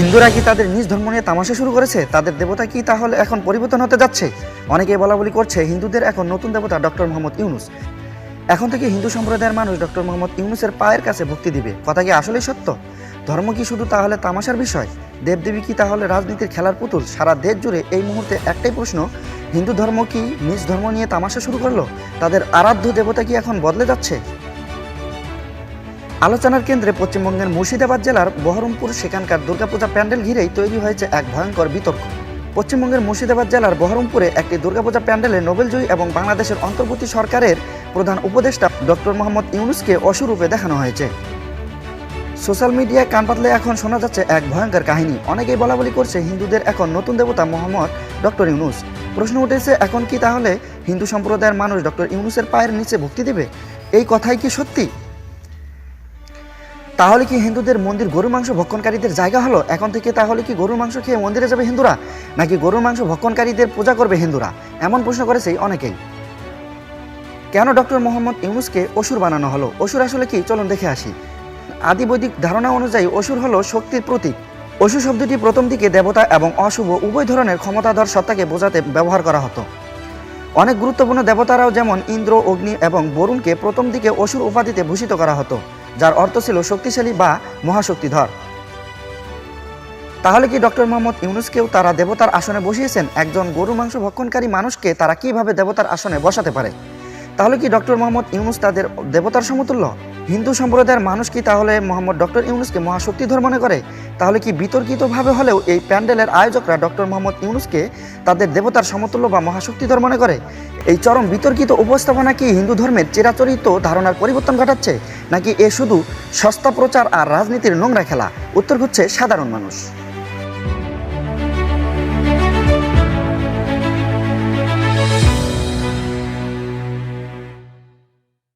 হিন্দুরা কি তাদের নিজ ধর্ম নিয়ে তামাশা শুরু করেছে? তাদের দেবতা কি তাহলে এখন পরিবর্তন হতে যাচ্ছে? অনেকেই বলা বলি করছে হিন্দুদের এখন নতুন দেবতা ডক্টর মোহাম্মদ ইউনুস। এখন থেকে হিন্দু সম্প্রদায়ের মানুষ ডক্টর মোহাম্মদ ইউনুসের পায়ের কাছে ভক্তি দিবে। কথা কি আসলেই সত্য? ধর্ম কি শুধু তাহলে তামাশার বিষয়? দেবদেবী কি তাহলে রাজনীতির খেলার পুতুল? সারা দেশ জুড়ে এই মুহূর্তে একটাই প্রশ্ন, হিন্দু ধর্ম কি নিজ ধর্ম নিয়ে তামাশা শুরু করল? তাদের আরাধ্য দেবতা কি এখন বদলে যাচ্ছে? আলোচনার কেন্দ্রে পশ্চিমবঙ্গের মুর্শিদাবাদ জেলার বহরমপুর সেখানকার দুর্গাপূজা প্যান্ডেল ঘিরেই তৈরি হয়েছে এক ভয়ঙ্কর বিতর্ক। পশ্চিমবঙ্গের মুর্শিদাবাদ জেলার বহরমপুরে একটি দুর্গাপূজা প্যান্ডেলে নোবেলজয়ী এবং বাংলাদেশের অন্তর্বর্তী সরকারের প্রধান উপদেষ্টা ডক্টর মোহাম্মদ ইউনুসকে অসুরূপে দেখানো হয়েছে। সোশ্যাল মিডিয়ায় কান পাতলে এখন শোনা যাচ্ছে এক ভয়ঙ্কর কাহিনী। অনেকেই বলা বলি করছে হিন্দুদের এখন নতুন দেবতা মোহাম্মদ ডক্টর ইউনুস। প্রশ্ন উঠেছে, এখন কি তাহলে হিন্দু সম্প্রদায়ের মানুষ ডক্টর ইউনুসের পায়ের নিচে ভক্তি দেবে? এই কথাই কি সত্যি? তাহলে কি হিন্দুদের মন্দির গরুর মাংস ভক্ষণকারীদের জায়গা হলো? এখন থেকে তাহলে কি গরুর মাংস খেয়ে মন্দিরে যাবে হিন্দুরা? নাকি গরুর মাংস ভক্ষণকারীদের পূজা করবে হিন্দুরা? এমন প্রশ্ন করেছে অনেকেই। কেন ডক্টর মোহাম্মদ ইউনুসকে অসুর বানানো হলো? অসুর আসলে কি? চলুন দেখে আসি। আদি বৈদিক ধারণা অনুযায়ী অসুর হলো শক্তির প্রতীক। অসুর শব্দটি প্রথম দিকে দেবতা এবং অশুভ উভয় ধরনের ক্ষমতাধর সত্তাকে বোঝাতে ব্যবহার করা হতো। অনেক গুরুত্বপূর্ণ দেবতারাও যেমন ইন্দ্র, অগ্নি এবং বরুণকে প্রথম দিকে অসুর উপাধিতে ভূষিত করা হতো। যার অর্থ ছিল শক্তিশালী বা মহাশক্তিধর। তাহলে কি ডক্টর মোহাম্মদ ইউনুসকেও তারা দেবতার আসনে বসিয়েছেন? একজন গরু মাংস ভক্ষণকারী মানুষকে তারা কীভাবে দেবতার আসনে বসাতে পারে? তাহলে কি ডক্টর মোহাম্মদ ইউনুস তাদের দেবতার সমতুল্য? হিন্দু সম্প্রদায়ের মানুষ কি তাহলে মোহাম্মদ ডক্টর ইউনুসকে মহাশক্তিধর মনে করে? তাহলে কি বিতর্কিতভাবে হলেও এই প্যান্ডেলের আয়োজকরা ডক্টর মোহাম্মদ ইউনুসকে তাদের দেবতার সমতুল্য বা মহাশক্তিধর মনে করে? এই চরম বিতর্কিত উপস্থাপনা কি হিন্দু ধর্মের চিরাচরিত ধারণার পরিবর্তন ঘটাচ্ছে? নাকি এ শুধু সস্তা প্রচার আর রাজনীতির নোংরা খেলা? উত্তর হচ্ছে সাধারণ মানুষ।